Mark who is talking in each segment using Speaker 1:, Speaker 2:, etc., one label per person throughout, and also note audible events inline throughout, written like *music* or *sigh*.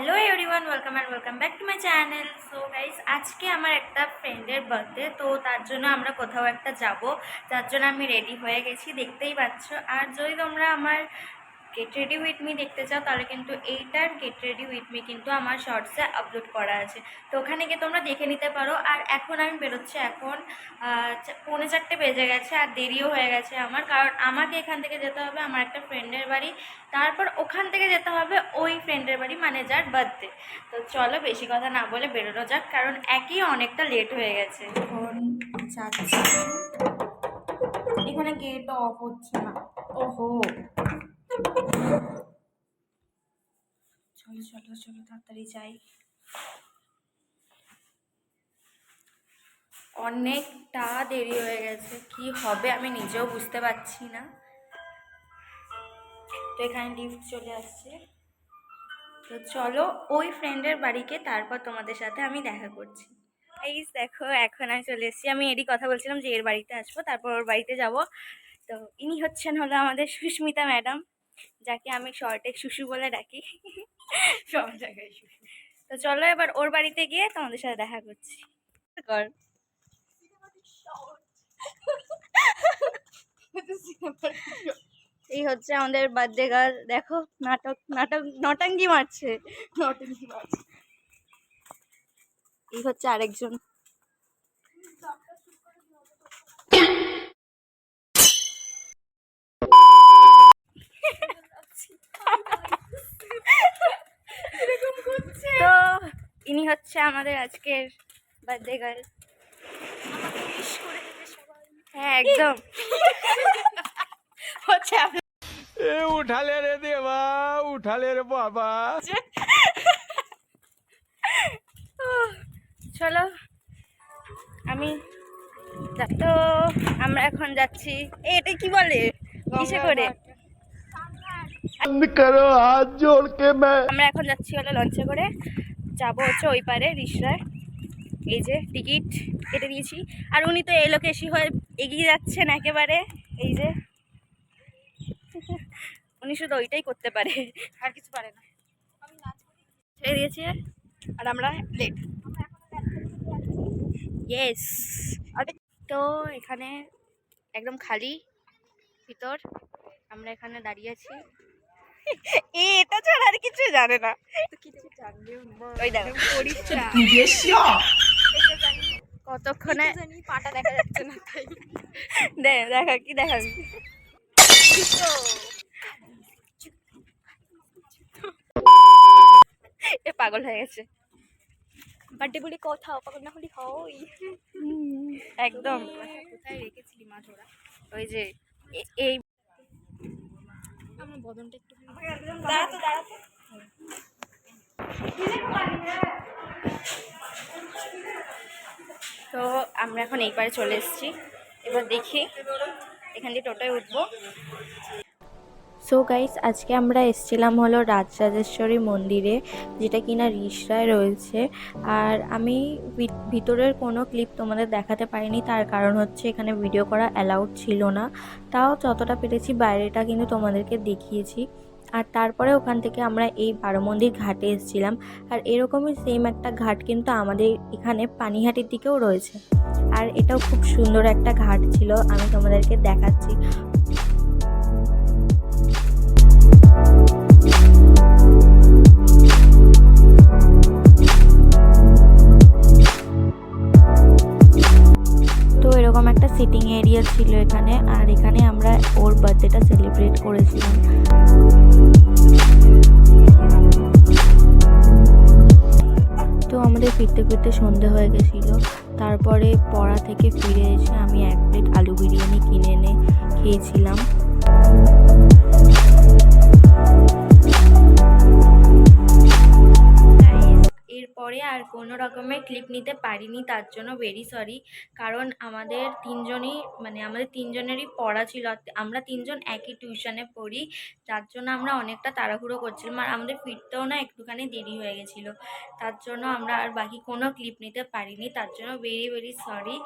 Speaker 1: Hello everyone welcome and welcome back to my channel so guys আজকে আমার একটা ফ্রেন্ডের বার্থডে তো তার জন্য আমরা কোথাও একটা যাব। যার জন্য আমি রেডি হয়ে গেছি, দেখতেই পাচ্ছ। আর যদি তোমরা আমার গেট রেডি উইথ মি দেখতে চাও, তাহলে কিন্তু এইটার গেট রেডি উইথ মি কিন্তু আমার শর্টসে আপলোড করা আছে। তো ওখানে গিয়ে তোমরা দেখে নিতে পারো। আর এখন আমি বেরোচ্ছি এখন পৌনে চারটে বেজে গেছে আর দেরিও হয়ে গেছে আমার। কারণ আমাকে এখান থেকে যেতে হবে আমার একটা ফ্রেন্ডের বাড়ি। তারপর ওখান থেকে যেতে হবে ওই ফ্রেন্ডের বাড়ি মানে যার বার্থডে তো চলো বেশি কথা না বলে বেরোনো যাক, কারণ একই অনেকটা লেট হয়ে গেছে। এখানে গেট অফ হচ্ছে না। ওহো! চলো চলো তাড়াতাড়ি যাই। অনেকটা দেরি হয়ে গেছে, কি হবে আমি নিজেও বুঝতে পারছি না। তো এখানে লিফট চলে আসছে। তো চলো, ওই ফ্রেন্ডের বাড়িকে তারপর তোমাদের সাথে আমি দেখা করছি। এই দেখো, এখন আমি চলে এসেছি। আমি এরই কথা বলছিলাম যে এর বাড়িতে আসব, তারপর ওর বাড়িতে যাব। তো ইনি হচ্ছেন হলো আমাদের সুস্মিতা ম্যাডাম। যাকে আমি শর্টে শুশু বলে ডাকি। সব জায়গায় শুশু তো চলো এবার ওর বাড়িতে গিয়ে তোমাদের সাথে দেখা করছি। এই হচ্ছে আমাদের বার্থডে গার্ল দেখো নাটক নাটক নটাঙ্গি মারছে। নটাঙ্গি মারছে। এই হচ্ছে আরেকজন। তিনি হচ্ছে আমাদের আজকের বার্থডে গার্ল হ্যাঁ একদম। *laughs* হচ্ছে
Speaker 2: এ উঠালে রে দেবা উঠালে রে বাবা। *laughs*
Speaker 1: চলো আমি তো আমরা এখন যাচ্ছি। এটা কি বলে? কিসে করে? আমরা এখন যাচ্ছি হলো লঞ্চে করে। যাব হচ্ছে ওই পারে রিসরায় এই যে টিকিট কেটে দিয়েছি। আর উনি তো এই লোকেশই হয়ে এগিয়ে যাচ্ছেন একেবারে। এই যে। উনি শুধু ওইটাই করতে পারে। আর কিছু পারে না। ছেড়ে দিয়েছি। আর আমরা লেট ইয়েস তো এখানে একদম খালি ভিতর। আমরা এখানে দাঁড়িয়ে আছি। এটা ছাড়া আর কিছু জানে না। ওই দেখো কতক্ষণে? পাটা দেখা যাচ্ছে না তাই দে দেখা কি দেখাবি? এ পাগল হয়ে গেছে। বার্থডে বলি কথা পাগল না হলে হয় একদম। কোথায় রেখেছিলি ওই যে এই আমার বদনটা একটু দাঁড়াতো দাঁড়াতো। তো আমরা এখন এই পারে চলে এসেছি। এবার দেখি এখান দিয়ে টোটোয় উঠবো। সো গাইস আজকে আমরা এসেছিলাম হলো রাজরাজেশ্বরী মন্দিরে, যেটা কিনা রিসরায় রয়েছে। আর আমি ভিতরের কোনো ক্লিপ তোমাদের দেখাতে পারিনি, তার কারণ হচ্ছে এখানে ভিডিও করা অ্যালাউড ছিল না। তাও যতটা পেরেছি, বাইরেটা কিন্তু তোমাদেরকে দেখিয়েছি। আর তারপরে ওখান থেকে আমরা এই বারো মন্দির ঘাটে এসেছিলাম। আর এরকমই সেম একটা ঘাট কিন্তু আমাদের এখানে পানিহাটির দিকেও রয়েছে। আর এটাও খুব সুন্দর একটা ঘাট ছিল, আমি তোমাদেরকে দেখাচ্ছি। এরকম একটা সিটিং এরিয়া ছিল এখানে, আর এখানে আমরা ওর বার্থডেটা সেলিব্রেট করেছিলাম। আমাদের ফিরতে ফিরতে সন্ধে হয়ে গেছিল। তারপরে পড়া থেকে ফিরে এসে আমি এক প্লেট আলু বিরিয়ানি কিনে এনে খেয়েছিলাম। আর কোনো রকমের ক্লিপ নিতে পারিনি, তার জন্য ভেরি সরি কারণ আমাদের তিনজনই মানে আমাদের তিনজনেরই পড়া ছিল, আমরা তিনজন একই টিউশনে পড়ি, যার জন্য আমরা অনেকটা তাড়াহুড়ো করছিলাম, আর আমাদের ফিরতেও না একটুখানি দেরি হয়ে গেছিল। তার জন্য আমরা আর বাকি কোনো ক্লিপ নিতে পারিনি, তার জন্য ভেরি ভেরি সরি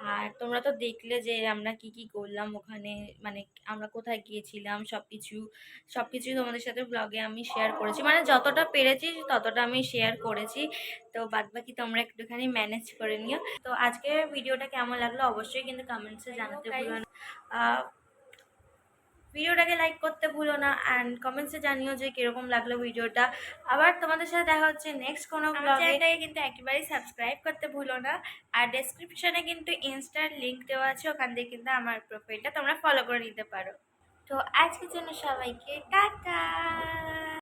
Speaker 1: আর তোমরা তো দেখলে যে আমরা কি কি করলাম ওখানে মানে আমরা কোথায় গিয়েছিলাম সব কিছু সব কিছুই তোমাদের সাথে ব্লগে আমি শেয়ার করেছি। মানে যতটা পেরেছি ততটা আমি শেয়ার করেছি। তো বাদ বাকি তোমরা একটুখানি ম্যানেজ করে নিও। তো আজকের ভিডিওটা কেমন লাগল অবশ্যই কিন্তু কমেন্টসে জানাতে ভুলো না। ভিডিওটাকে লাইক করতে ভুলো না অ্যান্ড কমেন্টসে জানিও যে কীরকম লাগল ভিডিওটা। আবার তোমাদের সাথে দেখা হচ্ছে নেক্সট কোনো ব্লগে কিন্তু একেবারেই সাবস্ক্রাইব করতে ভুলো না। আর ডেসক্রিপশানে কিন্তু ইনস্টার লিঙ্ক দেওয়া আছে ওখান থেকে কিন্তু আমার প্রোফাইলটা তোমরা ফলো করে নিতে পারো। তো আজকের জন্য সবাইকে টাটা!